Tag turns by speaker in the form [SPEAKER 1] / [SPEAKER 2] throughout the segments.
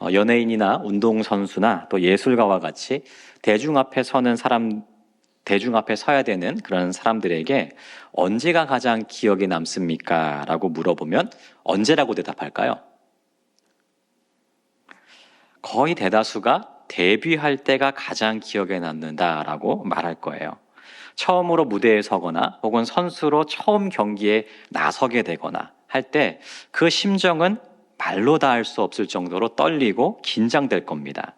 [SPEAKER 1] 어, 연예인이나 운동선수나 또 예술가와 같이 대중 앞에 서는 사람, 대중 앞에 서야 되는 그런 사람들에게 언제가 가장 기억에 남습니까? 라고 물어보면 언제라고 대답할까요? 거의 대다수가 데뷔할 때가 가장 기억에 남는다라고 말할 거예요. 처음으로 무대에 서거나 혹은 선수로 처음 경기에 나서게 되거나 할 때 그 심정은 말로 닿을 수 없을 정도로 떨리고 긴장될 겁니다.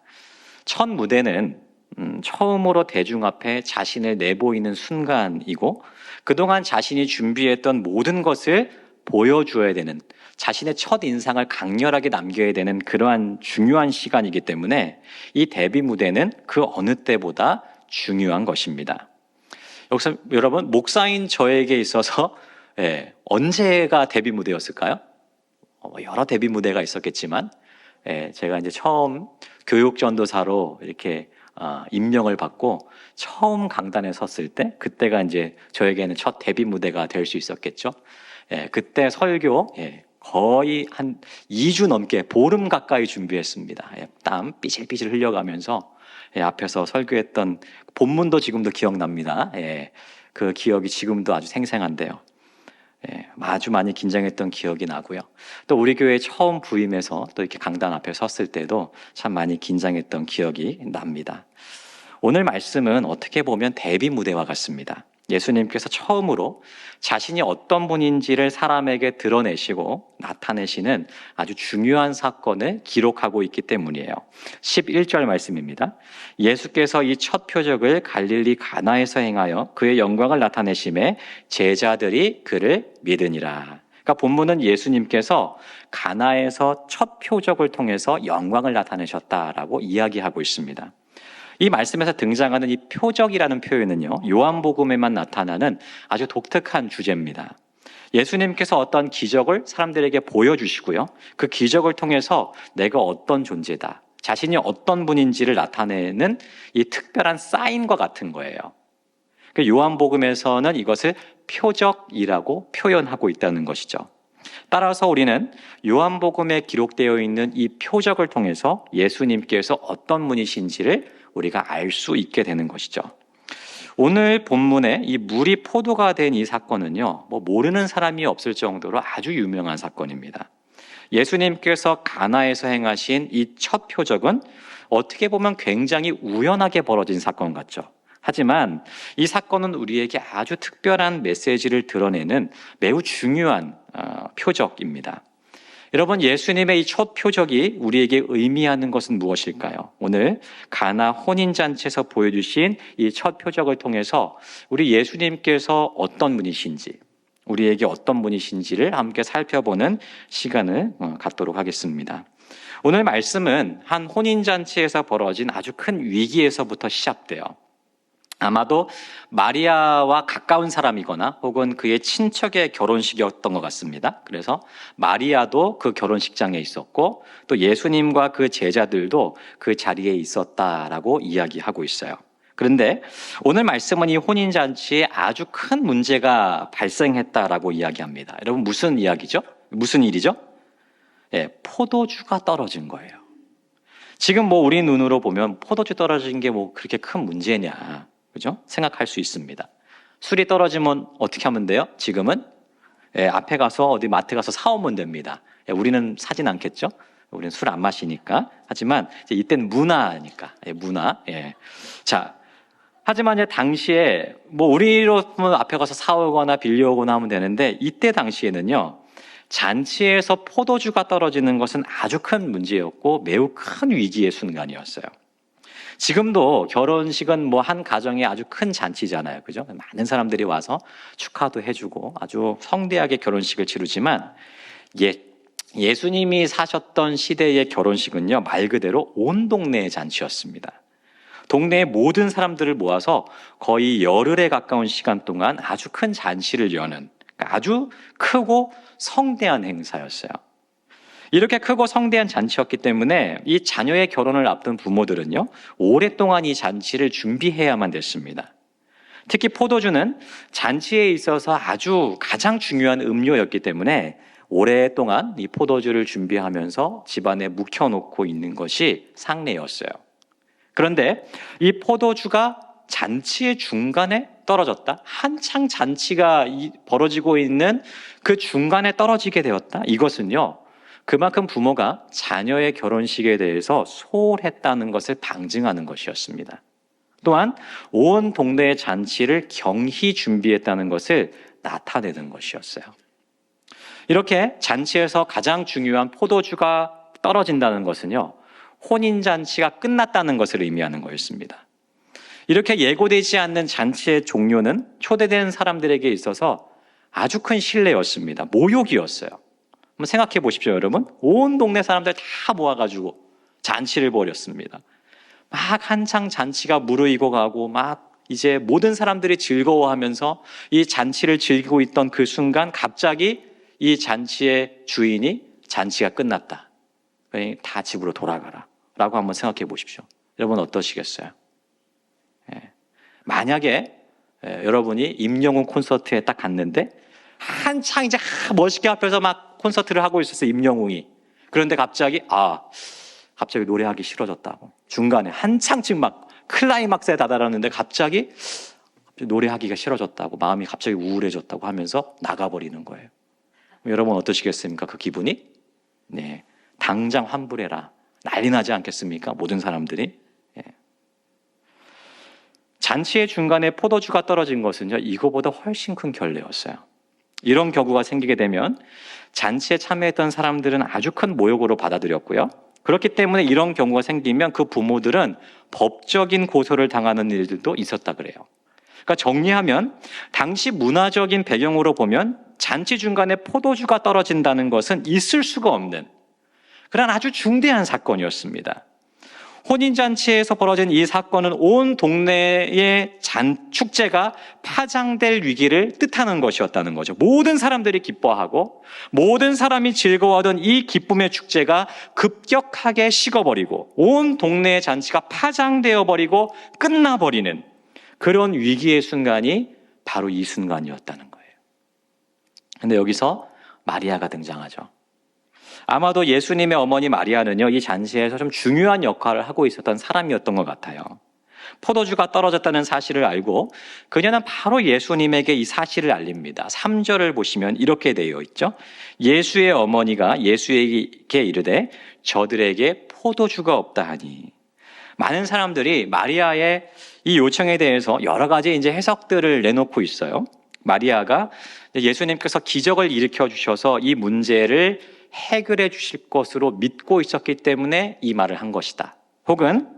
[SPEAKER 1] 첫 무대는 음, 처음으로 대중 앞에 자신을 내보이는 순간이고 그동안 자신이 준비했던 모든 것을 보여줘야 되는 자신의 첫 인상을 강렬하게 남겨야 되는 그러한 중요한 시간이기 때문에 이 데뷔 무대는 그 어느 때보다 중요한 것입니다. 여기서 여러분 목사인 저에게 있어서 예, 언제가 데뷔 무대였을까요? 어, 여러 데뷔 무대가 있었겠지만 예, 제가 이제 처음 교육 전도사로 이렇게 아, 임명을 받고 처음 강단에 섰을 때 그때가 이제 저에게는 첫 데뷔 무대가 될 수 있었겠죠. 예, 그때 설교 예, 거의 한 2주 넘게 보름 가까이 준비했습니다. 예, 땀 삐질삐질 흘려가면서 예, 앞에서 설교했던 본문도 지금도 기억납니다. 예, 그 기억이 지금도 아주 생생한데요. 예, 아주 많이 긴장했던 기억이 나고요. 또 우리 교회 처음 부임해서 또 이렇게 강단 앞에 섰을 때도 참 많이 긴장했던 기억이 납니다. 오늘 말씀은 어떻게 보면 데뷔 무대와 같습니다. 예수님께서 처음으로 자신이 어떤 분인지를 사람에게 드러내시고 나타내시는 아주 중요한 사건을 기록하고 있기 때문이에요. 11절 말씀입니다. 예수께서 이 첫 표적을 갈릴리 가나에서 행하여 그의 영광을 나타내심에 제자들이 그를 믿으니라. 그러니까 본문은 예수님께서 가나에서 첫 표적을 통해서 영광을 나타내셨다라고 이야기하고 있습니다. 이 말씀에서 등장하는 이 표적이라는 표현은요, 요한복음에만 나타나는 아주 독특한 주제입니다. 예수님께서 어떤 기적을 사람들에게 보여주시고요. 그 기적을 통해서 내가 어떤 존재다, 자신이 어떤 분인지를 나타내는 이 특별한 사인과 같은 거예요. 그 요한복음에서는 이것을 표적이라고 표현하고 있다는 것이죠. 따라서 우리는 요한복음에 기록되어 있는 이 표적을 통해서 예수님께서 어떤 분이신지를 우리가 알 수 있게 되는 것이죠. 오늘 본문에 이 물이 포도가 된 이 사건은요, 뭐 모르는 사람이 없을 정도로 아주 유명한 사건입니다. 예수님께서 가나에서 행하신 이 첫 표적은 어떻게 보면 굉장히 우연하게 벌어진 사건 같죠. 하지만 이 사건은 우리에게 아주 특별한 메시지를 드러내는 매우 중요한 어, 표적입니다. 여러분 예수님의 이 첫 표적이 우리에게 의미하는 것은 무엇일까요? 오늘 가나 혼인 잔치에서 보여주신 이 첫 표적을 통해서 우리 예수님께서 어떤 분이신지 우리에게 어떤 분이신지를 함께 살펴보는 시간을 어, 갖도록 하겠습니다. 오늘 말씀은 한 혼인 잔치에서 벌어진 아주 큰 위기에서부터 시작돼요. 아마도 마리아와 가까운 사람이거나 혹은 그의 친척의 결혼식이었던 것 같습니다. 그래서 마리아도 그 결혼식장에 있었고 또 예수님과 그 제자들도 그 자리에 있었다라고 이야기하고 있어요. 그런데 오늘 말씀은 이 혼인잔치에 아주 큰 문제가 발생했다라고 이야기합니다. 여러분 무슨 이야기죠? 무슨 일이죠? 예, 포도주가 떨어진 거예요. 지금 뭐 우리 눈으로 보면 포도주 떨어진 게 뭐 그렇게 큰 문제냐. 그죠? 생각할 수 있습니다. 술이 떨어지면 어떻게 하면 돼요? 지금은 예, 앞에 가서 어디 마트 가서 사오면 됩니다. 예, 우리는 사진 않겠죠? 우리는 술 안 마시니까. 하지만 이때는 문화니까. 예, 문화. 예. 자, 하지만 이제 당시에 뭐 우리로 앞에 가서 사오거나 빌려오거나 하면 되는데 이때 당시에는요. 잔치에서 포도주가 떨어지는 것은 아주 큰 문제였고 매우 큰 위기의 순간이었어요. 지금도 결혼식은 뭐 한 가정의 아주 큰 잔치잖아요. 그죠? 많은 사람들이 와서 축하도 해주고 아주 성대하게 결혼식을 치르지만 예, 예수님이 사셨던 시대의 결혼식은요, 말 그대로 온 동네의 잔치였습니다. 동네의 모든 사람들을 모아서 거의 열흘에 가까운 시간 동안 아주 큰 잔치를 여는 그러니까 아주 크고 성대한 행사였어요. 이렇게 크고 성대한 잔치였기 때문에 이 자녀의 결혼을 앞둔 부모들은요, 오랫동안 이 잔치를 준비해야만 됐습니다. 특히 포도주는 잔치에 있어서 아주 가장 중요한 음료였기 때문에 오랫동안 이 포도주를 준비하면서 집안에 묵혀놓고 있는 것이 상례였어요. 그런데 이 포도주가 잔치의 중간에 떨어졌다. 한창 잔치가 벌어지고 있는 그 중간에 떨어지게 되었다. 이것은요. 그만큼 부모가 자녀의 결혼식에 대해서 소홀했다는 것을 방증하는 것이었습니다. 또한 온 동네의 잔치를 경히 준비했다는 것을 나타내는 것이었어요. 이렇게 잔치에서 가장 중요한 포도주가 떨어진다는 것은요, 혼인잔치가 끝났다는 것을 의미하는 거였습니다. 이렇게 예고되지 않는 잔치의 종료는 초대된 사람들에게 있어서 아주 큰 신뢰였습니다. 모욕이었어요. 한번 생각해 보십시오, 여러분. 온 동네 사람들 다 모아가지고 잔치를 벌였습니다. 막 한창 잔치가 무르익어 가고 막 이제 모든 사람들이 즐거워하면서 이 잔치를 즐기고 있던 그 순간 갑자기 이 잔치의 주인이 잔치가 끝났다. 다 집으로 돌아가라. 라고 한번 생각해 보십시오. 여러분 어떠시겠어요? 예. 만약에 예, 여러분이 임영웅 콘서트에 딱 갔는데 한창 이제 멋있게 앞에서 막 콘서트를 하고 있었어요. 임영웅이. 그런데 갑자기 아 갑자기 노래하기 싫어졌다고. 중간에 한창쯤 막 클라이막스에 다다랐는데 갑자기 노래하기가 싫어졌다고 마음이 갑자기 우울해졌다고 하면서 나가버리는 거예요. 여러분 어떠시겠습니까? 그 기분이? 네. 당장 환불해라. 난리 나지 않겠습니까? 모든 사람들이. 예. 잔치의 중간에 포도주가 떨어진 것은요, 이거보다 훨씬 큰 결례였어요. 이런 경우가 생기게 되면 잔치에 참여했던 사람들은 아주 큰 모욕으로 받아들였고요. 그렇기 때문에 이런 경우가 생기면 그 부모들은 법적인 고소를 당하는 일들도 있었다 그래요. 그러니까 정리하면 당시 문화적인 배경으로 보면 잔치 중간에 포도주가 떨어진다는 것은 있을 수가 없는 그런 아주 중대한 사건이었습니다. 혼인잔치에서 벌어진 이 사건은 온 동네의 잔, 축제가 파장될 위기를 뜻하는 것이었다는 거죠. 모든 사람들이 기뻐하고 모든 사람이 즐거워하던 이 기쁨의 축제가 급격하게 식어버리고 온 동네의 잔치가 파장되어 버리고 끝나버리는 그런 위기의 순간이 바로 이 순간이었다는 거예요. 근데 여기서 마리아가 등장하죠. 아마도 예수님의 어머니 마리아는요, 이 잔치에서 좀 중요한 역할을 하고 있었던 사람이었던 것 같아요. 포도주가 떨어졌다는 사실을 알고 그녀는 바로 예수님에게 이 사실을 알립니다. 3절을 보시면 이렇게 되어 있죠. 예수의 어머니가 예수에게 이르되 저들에게 포도주가 없다 하니 많은 사람들이 마리아의 이 요청에 대해서 여러 가지 이제 해석들을 내놓고 있어요. 마리아가 예수님께서 기적을 일으켜 주셔서 이 문제를 해결해 주실 것으로 믿고 있었기 때문에 이 말을 한 것이다. 혹은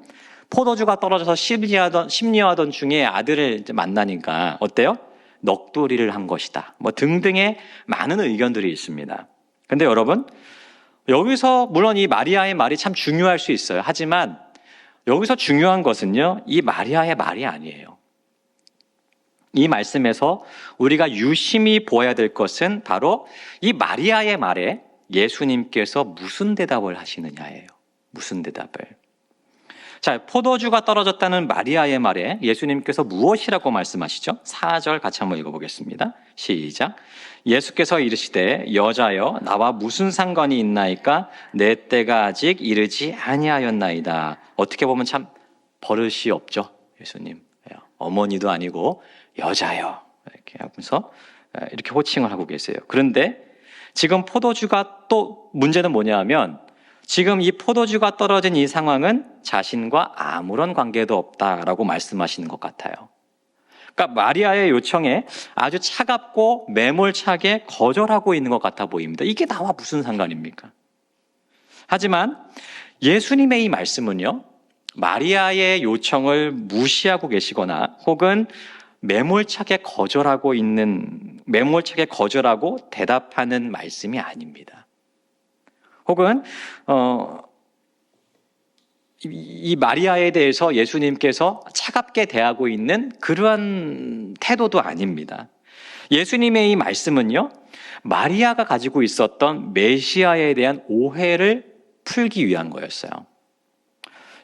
[SPEAKER 1] 포도주가 떨어져서 심리하던, 심리하던 중에 아들을 만나니까 어때요? 넋두리를 한 것이다. 뭐 등등의 많은 의견들이 있습니다. 근데 여러분, 여기서 물론 이 마리아의 말이 참 중요할 수 있어요. 하지만 여기서 중요한 것은요, 이 마리아의 말이 아니에요. 이 말씀에서 우리가 유심히 보아야 될 것은 바로 이 마리아의 말에 예수님께서 무슨 대답을 하시느냐예요. 무슨 대답을. 자, 포도주가 떨어졌다는 마리아의 말에 예수님께서 무엇이라고 말씀하시죠? 4절 같이 한번 읽어보겠습니다. 시작. 예수께서 이르시되 여자여 나와 무슨 상관이 있나이까 내 때가 아직 이르지 아니하였나이다. 어떻게 보면 참 버릇이 없죠. 예수님. 어머니도 아니고 여자여. 이렇게 하면서 이렇게 호칭을 하고 계세요. 그런데 지금 포도주가 또 문제는 뭐냐 하면 지금 이 포도주가 떨어진 이 상황은 자신과 아무런 관계도 없다라고 말씀하시는 것 같아요. 그러니까 마리아의 요청에 아주 차갑고 매몰차게 거절하고 있는 것 같아 보입니다. 이게 나와 무슨 상관입니까? 하지만 예수님의 이 말씀은요, 마리아의 요청을 무시하고 계시거나 혹은 매몰차게 거절하고 있는, 매몰차게 거절하고 대답하는 말씀이 아닙니다. 혹은, 어, 이 마리아에 대해서 예수님께서 차갑게 대하고 있는 그러한 태도도 아닙니다. 예수님의 이 말씀은요, 마리아가 가지고 있었던 메시아에 대한 오해를 풀기 위한 거였어요.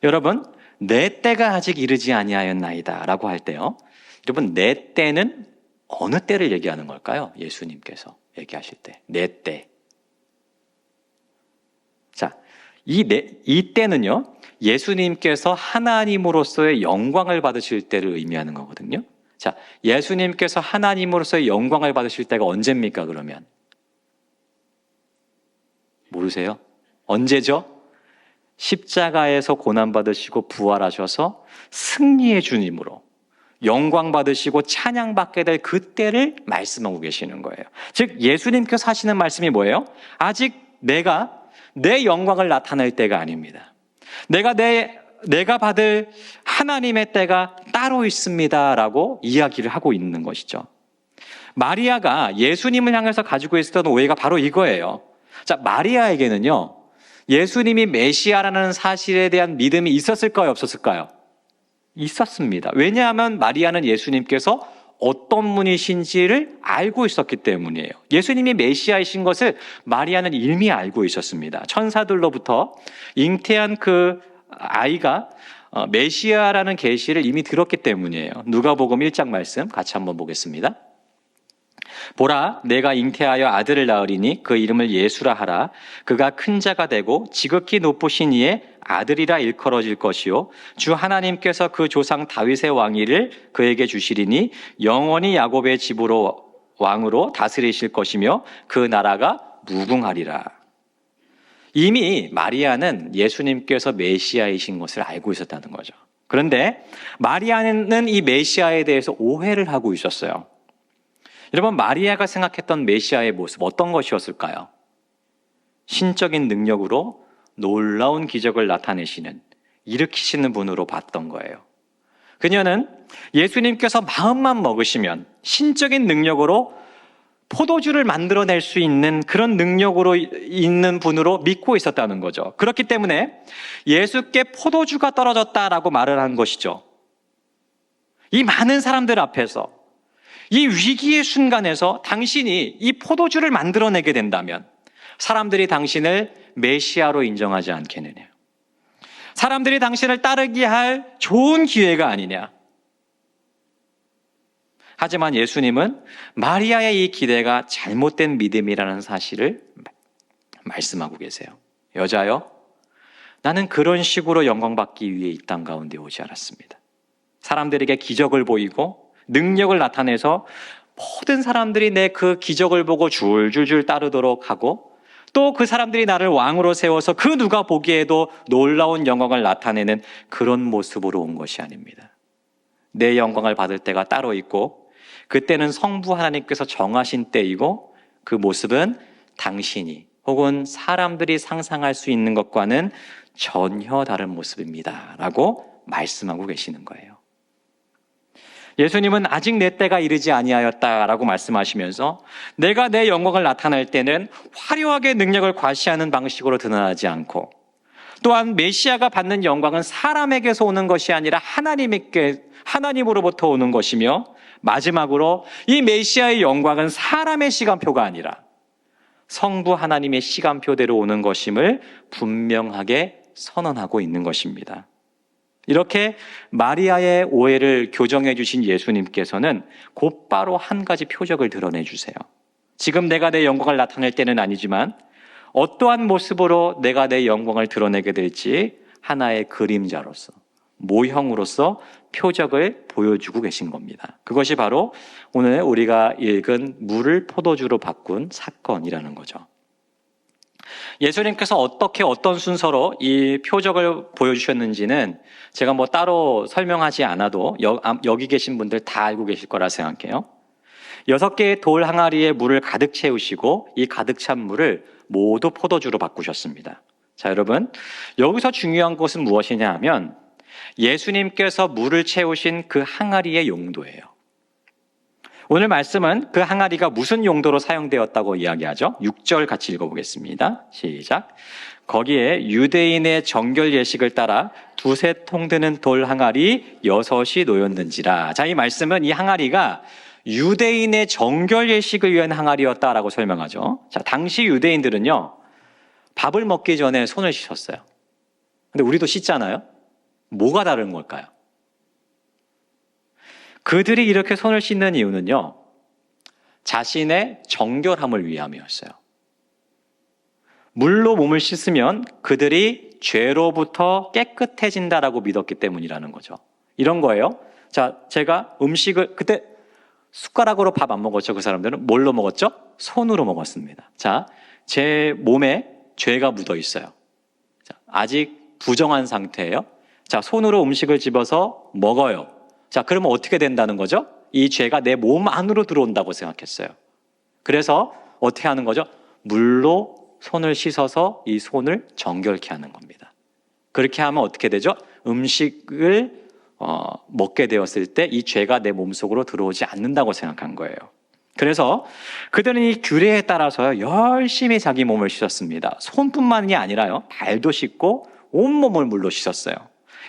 [SPEAKER 1] 여러분, 내 때가 아직 이르지 아니하였나이다 라고 할 때요. 여러분, 내 때는 어느 때를 얘기하는 걸까요? 예수님께서 얘기하실 때. 내 때. 이, 내, 이 때는요, 예수님께서 하나님으로서의 영광을 받으실 때를 의미하는 거거든요. 자, 예수님께서 하나님으로서의 영광을 받으실 때가 언제입니까, 그러면? 모르세요? 언제죠? 십자가에서 고난받으시고 부활하셔서 승리의 주님으로 영광 받으시고 찬양 받게 될 그때를 말씀하고 계시는 거예요. 즉 예수님께서 하시는 말씀이 뭐예요? 아직 내가 내 영광을 나타낼 때가 아닙니다. 내가 내 내가 받을 하나님의 때가 따로 있습니다라고 이야기를 하고 있는 것이죠. 마리아가 예수님을 향해서 가지고 있었던 오해가 바로 이거예요. 자, 마리아에게는요. 예수님이 메시아라는 사실에 대한 믿음이 있었을까요, 없었을까요? 있었습니다. 왜냐하면 마리아는 예수님께서 어떤 분이신지를 알고 있었기 때문이에요. 예수님이 메시아이신 것을 마리아는 이미 알고 있었습니다. 천사들로부터 잉태한 그 아이가 어, 메시아라는 계시를 이미 들었기 때문이에요. 누가복음 1장 말씀 같이 한번 보겠습니다. 보라, 내가 잉태하여 아들을 낳으리니 그 이름을 예수라 하라. 그가 큰 자가 되고 지극히 높으신 이의 아들이라 일컬어질 것이요. 주 하나님께서 그 조상 다윗의 왕위를 그에게 주시리니 영원히 야곱의 집으로 왕으로 다스리실 것이며 그 나라가 무궁하리라. 이미 마리아는 예수님께서 메시아이신 것을 알고 있었다는 거죠. 그런데 마리아는 이 메시아에 대해서 오해를 하고 있었어요. 여러분, 마리아가 생각했던 메시아의 모습 어떤 것이었을까요? 신적인 능력으로 놀라운 기적을 나타내시는, 일으키시는 분으로 봤던 거예요. 그녀는 예수님께서 마음만 먹으시면 신적인 능력으로 포도주를 만들어낼 수 있는 그런 능력으로 있는 분으로 믿고 있었다는 거죠. 그렇기 때문에 예수께 포도주가 떨어졌다라고 말을 한 것이죠. 이 많은 사람들 앞에서 이 위기의 순간에서 당신이 이 포도주를 만들어내게 된다면 사람들이 당신을 메시아로 인정하지 않겠느냐. 사람들이 당신을 따르게 할 좋은 기회가 아니냐. 하지만 예수님은 마리아의 이 기대가 잘못된 믿음이라는 사실을 말씀하고 계세요. 여자여, 나는 그런 식으로 영광받기 위해 이 땅 가운데 오지 않았습니다. 사람들에게 기적을 보이고 능력을 나타내서 모든 사람들이 내 그 기적을 보고 줄줄줄 따르도록 하고 또 그 사람들이 나를 왕으로 세워서 그 누가 보기에도 놀라운 영광을 나타내는 그런 모습으로 온 것이 아닙니다. 내 영광을 받을 때가 따로 있고 그때는 성부 하나님께서 정하신 때이고 그 모습은 당신이 혹은 사람들이 상상할 수 있는 것과는 전혀 다른 모습입니다. 라고 말씀하고 계시는 거예요. 예수님은 아직 내 때가 이르지 아니하였다라고 말씀하시면서 내가 내 영광을 나타낼 때는 화려하게 능력을 과시하는 방식으로 드러나지 않고 또한 메시아가 받는 영광은 사람에게서 오는 것이 아니라 하나님께 하나님으로부터 오는 것이며 마지막으로 이 메시아의 영광은 사람의 시간표가 아니라 성부 하나님의 시간표대로 오는 것임을 분명하게 선언하고 있는 것입니다. 이렇게 마리아의 오해를 교정해 주신 예수님께서는 곧바로 한 가지 표적을 드러내 주세요. 지금 내가 내 영광을 나타낼 때는 아니지만 어떠한 모습으로 내가 내 영광을 드러내게 될지 하나의 그림자로서 모형으로서 표적을 보여주고 계신 겁니다. 그것이 바로 오늘 우리가 읽은 물을 포도주로 바꾼 사건이라는 거죠. 예수님께서 어떻게 어떤 순서로 이 표적을 보여주셨는지는 제가 뭐 따로 설명하지 않아도 여기 계신 분들 다 알고 계실 거라 생각해요. 여섯 개의 돌 항아리에 물을 가득 채우시고 이 가득 찬 물을 모두 포도주로 바꾸셨습니다. 자, 여러분. 여기서 중요한 것은 무엇이냐 하면 예수님께서 물을 채우신 그 항아리의 용도예요. 오늘 말씀은 그 항아리가 무슨 용도로 사용되었다고 이야기하죠? 6절 같이 읽어보겠습니다. 시작. 거기에 유대인의 정결 예식을 따라 두세 통 드는 돌 항아리 여섯이 놓였는지라. 자, 이 말씀은 이 항아리가 유대인의 정결 예식을 위한 항아리였다라고 설명하죠. 자, 당시 유대인들은요, 밥을 먹기 전에 손을 씻었어요. 근데 우리도 씻잖아요? 뭐가 다른 걸까요? 그들이 이렇게 손을 씻는 이유는요, 자신의 정결함을 위함이었어요. 물로 몸을 씻으면 그들이 죄로부터 깨끗해진다라고 믿었기 때문이라는 거죠. 이런 거예요. 자, 제가 음식을 그때 숟가락으로 밥 안 먹었죠. 그 사람들은 뭘로 먹었죠? 손으로 먹었습니다. 자, 제 몸에 죄가 묻어 있어요. 자, 아직 부정한 상태예요. 자, 손으로 음식을 집어서 먹어요. 자, 그러면 어떻게 된다는 거죠? 이 죄가 내 몸 안으로 들어온다고 생각했어요. 그래서 어떻게 하는 거죠? 물로 손을 씻어서 이 손을 정결케 하는 겁니다. 그렇게 하면 어떻게 되죠? 음식을 어, 먹게 되었을 때 이 죄가 내 몸속으로 들어오지 않는다고 생각한 거예요. 그래서 그들은 이 규례에 따라서 열심히 자기 몸을 씻었습니다. 손뿐만이 아니라요, 발도 씻고 온몸을 물로 씻었어요.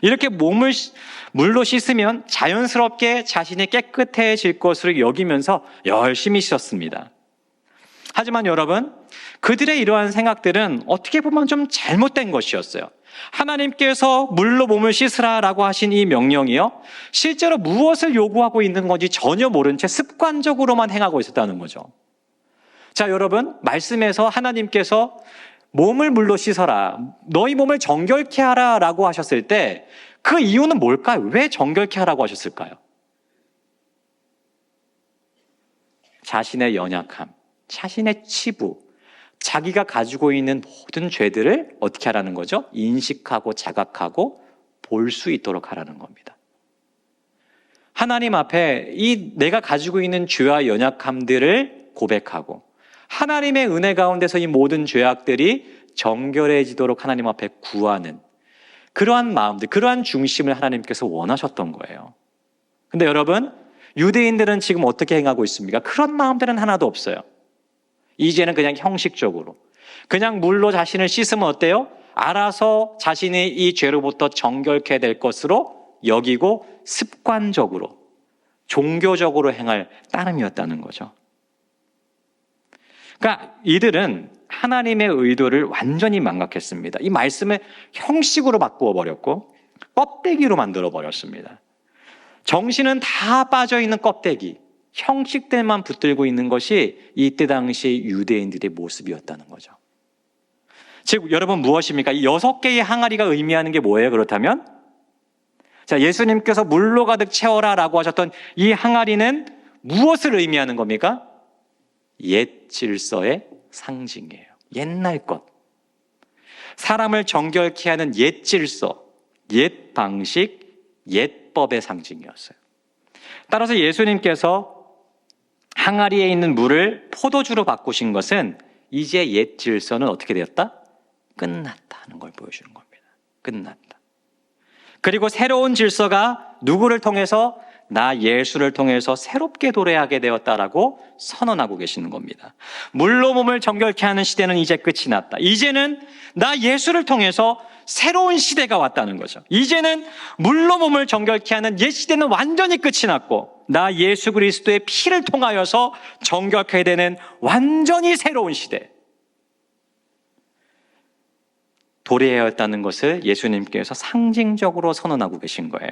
[SPEAKER 1] 이렇게 몸을 씻- 물로 씻으면 자연스럽게 자신이 깨끗해질 것으로 여기면서 열심히 씻었습니다. 하지만 여러분, 그들의 이러한 생각들은 어떻게 보면 좀 잘못된 것이었어요. 하나님께서 물로 몸을 씻으라라고 하신 이 명령이요. 실제로 무엇을 요구하고 있는 건지 전혀 모른 채 습관적으로만 행하고 있었다는 거죠. 자, 여러분, 말씀에서 하나님께서 몸을 물로 씻어라. 너희 몸을 정결케 하라 라고 하셨을 때 그 이유는 뭘까요? 왜 정결케 하라고 하셨을까요? 자신의 연약함, 자신의 치부, 자기가 가지고 있는 모든 죄들을 어떻게 하라는 거죠? 인식하고 자각하고 볼 수 있도록 하라는 겁니다. 하나님 앞에 이 내가 가지고 있는 죄와 연약함들을 고백하고 하나님의 은혜 가운데서 이 모든 죄악들이 정결해지도록 하나님 앞에 구하는 그러한 마음들, 그러한 중심을 하나님께서 원하셨던 거예요. 근데 여러분, 유대인들은 지금 어떻게 행하고 있습니까? 그런 마음들은 하나도 없어요. 이제는 그냥 형식적으로. 그냥 물로 자신을 씻으면 어때요? 알아서 자신이 이 죄로부터 정결케 될 것으로 여기고 습관적으로, 종교적으로 행할 따름이었다는 거죠. 그러니까 이들은 하나님의 의도를 완전히 망각했습니다. 이 말씀을 형식으로 바꾸어 버렸고 껍데기로 만들어 버렸습니다. 정신은 다 빠져 있는 껍데기, 형식들만 붙들고 있는 것이 이때 당시 유대인들의 모습이었다는 거죠. 즉 여러분 무엇입니까? 이 여섯 개의 항아리가 의미하는 게 뭐예요? 그렇다면 자 예수님께서 물로 가득 채워라라고 하셨던 이 항아리는 무엇을 의미하는 겁니까? 옛 질서의 상징이에요. 옛날 것. 사람을 정결케 하는 옛 질서, 옛 방식, 옛 법의 상징이었어요. 따라서 예수님께서 항아리에 있는 물을 포도주로 바꾸신 것은 이제 옛 질서는 어떻게 되었다? 끝났다 하는 걸 보여주는 겁니다. 끝났다. 그리고 새로운 질서가 누구를 통해서 나 예수를 통해서 새롭게 도래하게 되었다라고 선언하고 계시는 겁니다. 물로 몸을 정결케 하는 시대는 이제 끝이 났다. 이제는 나 예수를 통해서 새로운 시대가 왔다는 거죠. 이제는 물로 몸을 정결케 하는 옛 시대는 완전히 끝이 났고 나 예수 그리스도의 피를 통하여서 정결케 되는 완전히 새로운 시대. 도래하였다는 것을 예수님께서 상징적으로 선언하고 계신 거예요.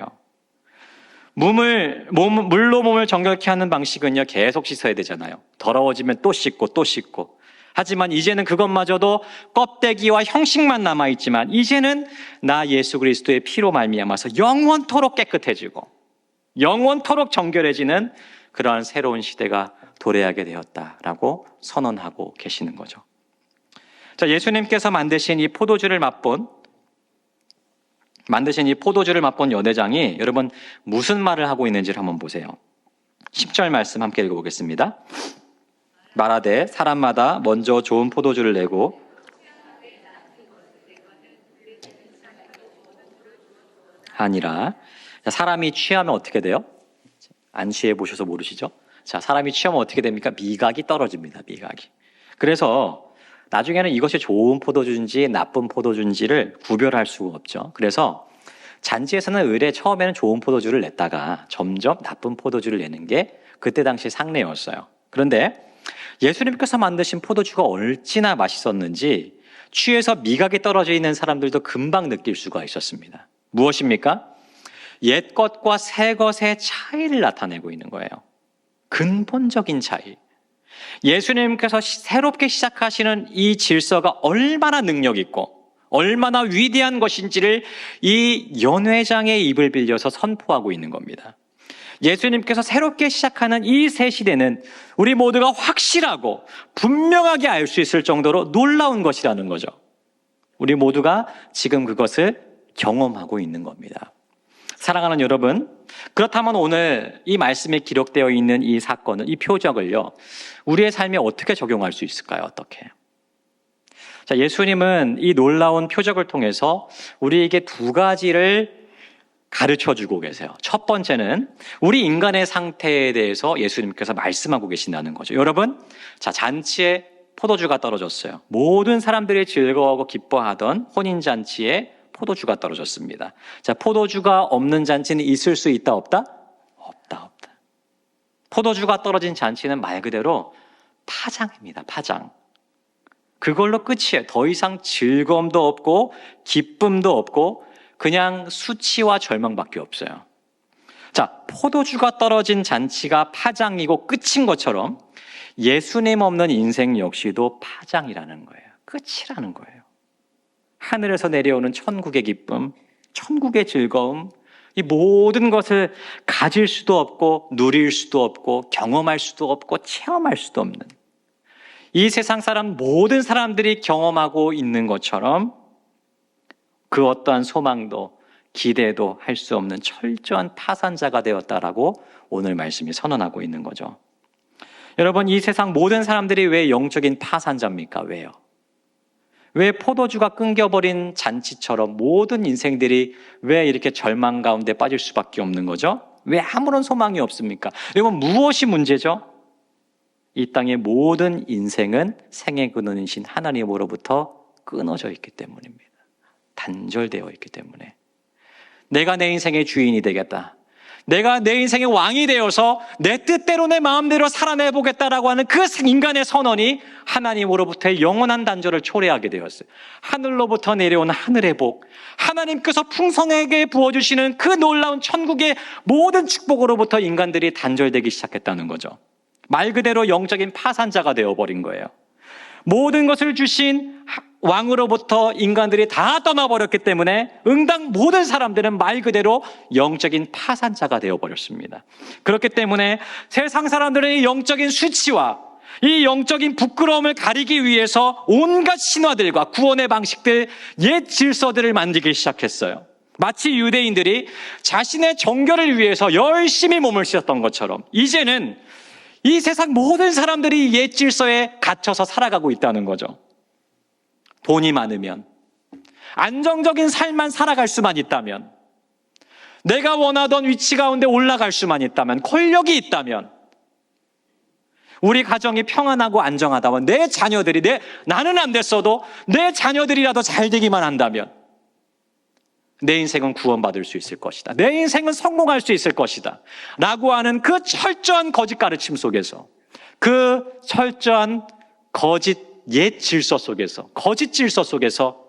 [SPEAKER 1] 몸을 몸, 물로 몸을 정결케 하는 방식은요 계속 씻어야 되잖아요. 더러워지면 또 씻고 또 씻고. 하지만 이제는 그것마저도 껍데기와 형식만 남아 있지만 이제는 나 예수 그리스도의 피로 말미암아서 영원토록 깨끗해지고 영원토록 정결해지는 그러한 새로운 시대가 도래하게 되었다라고 선언하고 계시는 거죠. 자, 예수님께서 만드신 이 포도주를 맛본 만드신 이 포도주를 맛본 연회장이 여러분 무슨 말을 하고 있는지를 한번 보세요. 10절 말씀 함께 읽어보겠습니다. 말하되 사람마다 먼저 좋은 포도주를 내고 하니라. 자, 사람이 취하면 어떻게 돼요? 안 취해 보셔서 모르시죠? 자, 사람이 취하면 어떻게 됩니까? 미각이 떨어집니다. 미각이. 그래서 나중에는 이것이 좋은 포도주인지 나쁜 포도주인지를 구별할 수가 없죠. 그래서 잔치에서는 의뢰 처음에는 좋은 포도주를 냈다가 점점 나쁜 포도주를 내는 게 그때 당시 상례였어요. 그런데 예수님께서 만드신 포도주가 얼마나 맛있었는지 취해서 미각이 떨어져 있는 사람들도 금방 느낄 수가 있었습니다. 무엇입니까? 옛 것과 새 것의 차이를 나타내고 있는 거예요. 근본적인 차이. 예수님께서 시- 새롭게 시작하시는 이 질서가 얼마나 능력 있고 얼마나 위대한 것인지를 이 연회장의 입을 빌려서 선포하고 있는 겁니다. 예수님께서 새롭게 시작하는 이 새 시대는 우리 모두가 확실하고 분명하게 알 수 있을 정도로 놀라운 것이라는 거죠. 우리 모두가 지금 그것을 경험하고 있는 겁니다. 사랑하는 여러분, 그렇다면 오늘 이 말씀에 기록되어 있는 이 사건은, 이 표적을요, 우리의 삶에 어떻게 적용할 수 있을까요? 어떻게? 자, 예수님은 이 놀라운 표적을 통해서 우리에게 두 가지를 가르쳐 주고 계세요. 첫 번째는 우리 인간의 상태에 대해서 예수님께서 말씀하고 계신다는 거죠. 여러분, 자, 잔치에 포도주가 떨어졌어요. 모든 사람들이 즐거워하고 기뻐하던 혼인잔치에 포도주가 떨어졌습니다. 자, 포도주가 없는 잔치는 있을 수 있다, 없다? 없다, 없다. 포도주가 떨어진 잔치는 말 그대로 파장입니다, 파장. 그걸로 끝이에요. 더 이상 즐거움도 없고, 기쁨도 없고, 그냥 수치와 절망밖에 없어요. 자, 포도주가 떨어진 잔치가 파장이고 끝인 것처럼 예수님 없는 인생 역시도 파장이라는 거예요. 끝이라는 거예요. 하늘에서 내려오는 천국의 기쁨, 천국의 즐거움, 이 모든 것을 가질 수도 없고, 누릴 수도 없고, 경험할 수도 없고, 체험할 수도 없는 이 세상 사람 모든 사람들이 경험하고 있는 것처럼 그 어떠한 소망도 기대도 할 수 없는 철저한 파산자가 되었다라고 오늘 말씀이 선언하고 있는 거죠. 여러분, 이 세상 모든 사람들이 왜 영적인 파산자입니까? 왜요? 왜 포도주가 끊겨버린 잔치처럼 모든 인생들이 왜 이렇게 절망 가운데 빠질 수밖에 없는 거죠? 왜 아무런 소망이 없습니까? 여러분, 무엇이 문제죠? 이 땅의 모든 인생은 생의 근원이신 하나님으로부터 끊어져 있기 때문입니다. 단절되어 있기 때문에. 내가 내 인생의 주인이 되겠다. 내가 내 인생의 왕이 되어서 내 뜻대로 내 마음대로 살아내 보겠다라고 하는 그 인간의 선언이 하나님으로부터의 영원한 단절을 초래하게 되었어요. 하늘로부터 내려온 하늘의 복, 하나님께서 풍성하게 부어주시는 그 놀라운 천국의 모든 축복으로부터 인간들이 단절되기 시작했다는 거죠. 말 그대로 영적인 파산자가 되어버린 거예요. 모든 것을 주신 왕으로부터 인간들이 다 떠나버렸기 때문에 응당 모든 사람들은 말 그대로 영적인 파산자가 되어버렸습니다. 그렇기 때문에 세상 사람들의 영적인 수치와 이 영적인 부끄러움을 가리기 위해서 온갖 신화들과 구원의 방식들, 옛 질서들을 만들기 시작했어요. 마치 유대인들이 자신의 정결을 위해서 열심히 몸을 씻었던 것처럼 이제는 이 세상 모든 사람들이 옛 질서에 갇혀서 살아가고 있다는 거죠. 돈이 많으면, 안정적인 삶만 살아갈 수만 있다면, 내가 원하던 위치 가운데 올라갈 수만 있다면, 권력이 있다면, 우리 가정이 평안하고 안정하다면, 내 자녀들이, 내, 나는 안 됐어도 내 자녀들이라도 잘 되기만 한다면, 내 인생은 구원받을 수 있을 것이다. 내 인생은 성공할 수 있을 것이다. 라고 하는 그 철저한 거짓 가르침 속에서, 그 철저한 거짓 옛 질서 속에서, 거짓 질서 속에서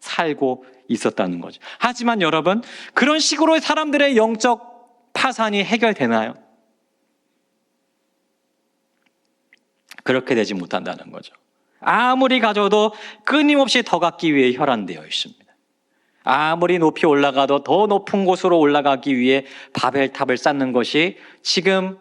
[SPEAKER 1] 살고 있었다는 거죠. 하지만 여러분, 그런 식으로 사람들의 영적 파산이 해결되나요? 그렇게 되지 못한다는 거죠. 아무리 가져도 끊임없이 더 갖기 위해 혈안되어 있습니다. 아무리 높이 올라가도 더 높은 곳으로 올라가기 위해 바벨탑을 쌓는 것이 지금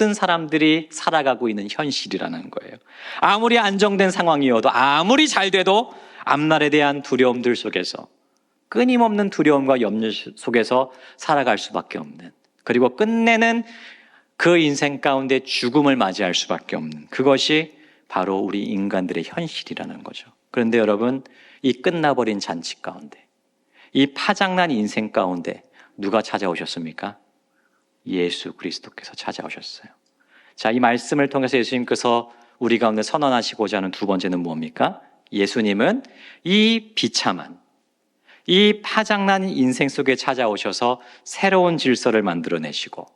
[SPEAKER 1] 모든 사람들이 살아가고 있는 현실이라는 거예요. 아무리 안정된 상황이어도 아무리 잘 돼도 앞날에 대한 두려움들 속에서 끊임없는 두려움과 염려 속에서 살아갈 수밖에 없는 그리고 끝내는 그 인생 가운데 죽음을 맞이할 수밖에 없는 그것이 바로 우리 인간들의 현실이라는 거죠. 그런데 여러분, 이 끝나버린 잔치 가운데 이 파장난 인생 가운데 누가 찾아오셨습니까? 예수 그리스도께서 찾아오셨어요. 자, 이 말씀을 통해서 예수님께서 우리 가운데 선언하시고자 하는 두 번째는 뭡니까? 예수님은 이 비참한, 이 파장난 인생 속에 찾아오셔서 새로운 질서를 만들어내시고,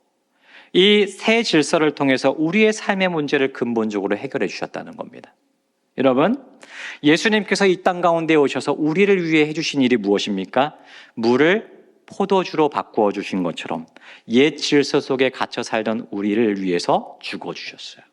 [SPEAKER 1] 이 새 질서를 통해서 우리의 삶의 문제를 근본적으로 해결해 주셨다는 겁니다. 여러분, 예수님께서 이 땅 가운데 오셔서 우리를 위해 해주신 일이 무엇입니까? 물을 포도주로 바꾸어 주신 것처럼 옛 질서 속에 갇혀 살던 우리를 위해서 죽어 주셨어요.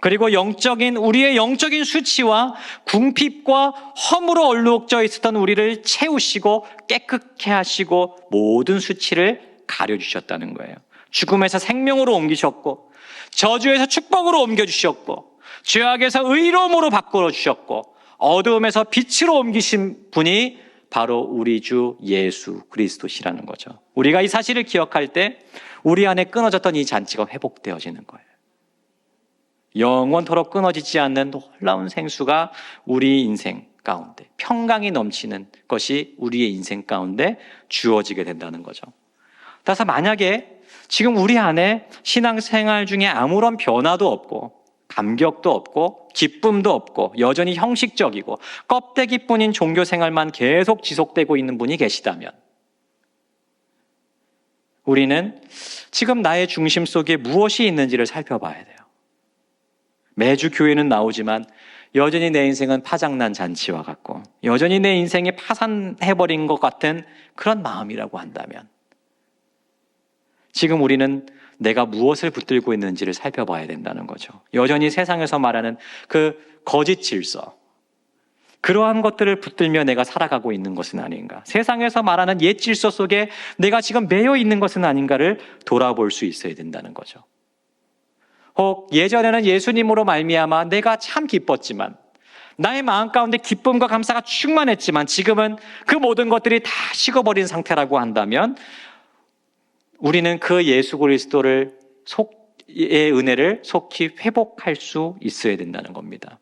[SPEAKER 1] 그리고 영적인 우리의 영적인 수치와 궁핍과 허물로 얼룩져 있었던 우리를 채우시고 깨끗게 하시고 모든 수치를 가려 주셨다는 거예요. 죽음에서 생명으로 옮기셨고 저주에서 축복으로 옮겨 주셨고 죄악에서 의로움으로 바꾸어 주셨고 어두움에서 빛으로 옮기신 분이 바로 우리 주 예수 그리스도시라는 거죠. 우리가 이 사실을 기억할 때 우리 안에 끊어졌던 이 잔치가 회복되어지는 거예요. 영원토록 끊어지지 않는 놀라운 생수가 우리 인생 가운데 평강이 넘치는 것이 우리의 인생 가운데 주어지게 된다는 거죠. 따라서 만약에 지금 우리 안에 신앙생활 중에 아무런 변화도 없고 감격도 없고 기쁨도 없고 여전히 형식적이고 껍데기뿐인 종교 생활만 계속 지속되고 있는 분이 계시다면 우리는 지금 나의 중심 속에 무엇이 있는지를 살펴봐야 돼요. 매주 교회는 나오지만 여전히 내 인생은 파장난 잔치와 같고 여전히 내 인생이 파산해버린 것 같은 그런 마음이라고 한다면 지금 우리는 내가 무엇을 붙들고 있는지를 살펴봐야 된다는 거죠. 여전히 세상에서 말하는 그 거짓 질서. 그러한 것들을 붙들며 내가 살아가고 있는 것은 아닌가. 세상에서 말하는 옛 질서 속에 내가 지금 매여 있는 것은 아닌가를 돌아볼 수 있어야 된다는 거죠. 혹 예전에는 예수님으로 말미암아 내가 참 기뻤지만 나의 마음 가운데 기쁨과 감사가 충만했지만 지금은 그 모든 것들이 다 식어버린 상태라고 한다면 우리는 그 예수 그리스도를 속의 은혜를 속히 회복할 수 있어야 된다는 겁니다.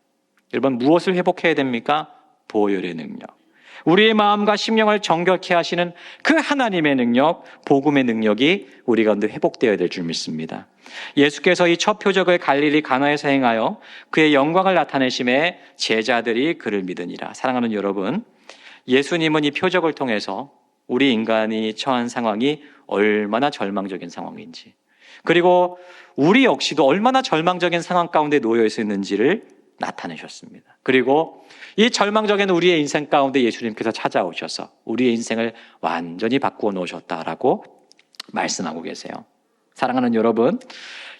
[SPEAKER 1] 여러분 무엇을 회복해야 됩니까? 보혈의 능력. 우리의 마음과 심령을 정결케 하시는 그 하나님의 능력, 복음의 능력이 우리 가운데 회복되어야 될 줄 믿습니다. 예수께서 이 첫 표적을 갈릴리 가나에서 행하여 그의 영광을 나타내심에 제자들이 그를 믿으니라. 사랑하는 여러분, 예수님은 이 표적을 통해서 우리 인간이 처한 상황이 얼마나 절망적인 상황인지, 그리고 우리 역시도 얼마나 절망적인 상황 가운데 놓여 있었는지를 나타내셨습니다. 그리고 이 절망적인 우리의 인생 가운데 예수님께서 찾아오셔서 우리의 인생을 완전히 바꾸어 놓으셨다라고 말씀하고 계세요. 사랑하는 여러분,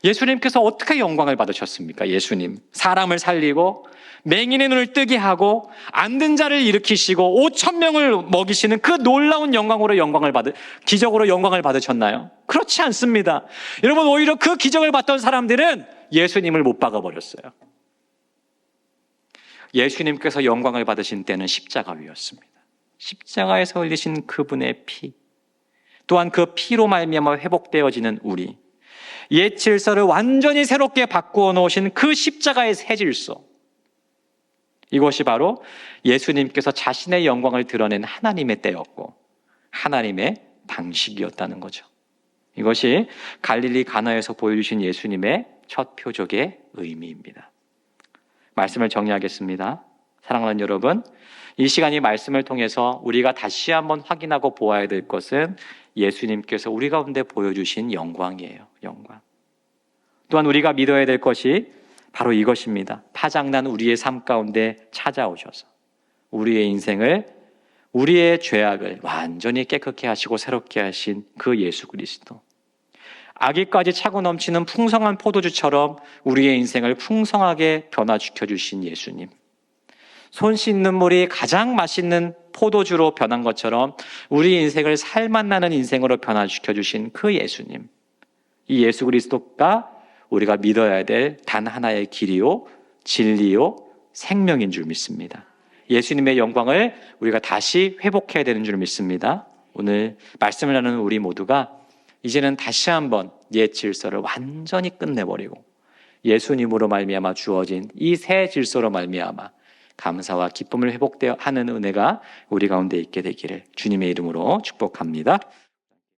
[SPEAKER 1] 예수님께서 어떻게 영광을 받으셨습니까? 예수님. 사람을 살리고 맹인의 눈을 뜨게 하고 안든 자를 일으키시고 5천 명을 먹이시는 그 놀라운 영광으로 영광을 받으 기적으로 영광을 받으셨나요? 그렇지 않습니다. 여러분 오히려 그 기적을 받던 사람들은 예수님을 못 박아 버렸어요. 예수님께서 영광을 받으신 때는 십자가 위였습니다. 십자가에서 흘리신 그분의 피, 또한 그 피로 말미암아 회복되어지는 우리, 옛 질서를 완전히 새롭게 바꾸어 놓으신 그 십자가의 새 질서. 이것이 바로 예수님께서 자신의 영광을 드러낸 하나님의 때였고 하나님의 방식이었다는 거죠. 이것이 갈릴리 가나에서 보여주신 예수님의 첫 표적의 의미입니다. 말씀을 정리하겠습니다. 사랑하는 여러분, 이 시간이 말씀을 통해서 우리가 다시 한번 확인하고 보아야 될 것은 예수님께서 우리 가운데 보여주신 영광이에요. 영광. 또한 우리가 믿어야 될 것이 바로 이것입니다. 파장난 우리의 삶 가운데 찾아오셔서 우리의 인생을 우리의 죄악을 완전히 깨끗게 하시고 새롭게 하신 그 예수 그리스도. 아기까지 차고 넘치는 풍성한 포도주처럼 우리의 인생을 풍성하게 변화시켜 주신 예수님. 손 씻는 물이 가장 맛있는 포도주로 변한 것처럼 우리 인생을 살맛 나는 인생으로 변화시켜 주신 그 예수님. 이 예수 그리스도가 우리가 믿어야 될 단 하나의 길이요, 진리요, 생명인 줄 믿습니다. 예수님의 영광을 우리가 다시 회복해야 되는 줄 믿습니다. 오늘 말씀을 나누는 우리 모두가 이제는 다시 한번 옛 질서를 완전히 끝내버리고 예수님으로 말미암아 주어진 이 새 질서로 말미암아 감사와 기쁨을 회복되어 하는 은혜가 우리 가운데 있게 되기를 주님의 이름으로 축복합니다.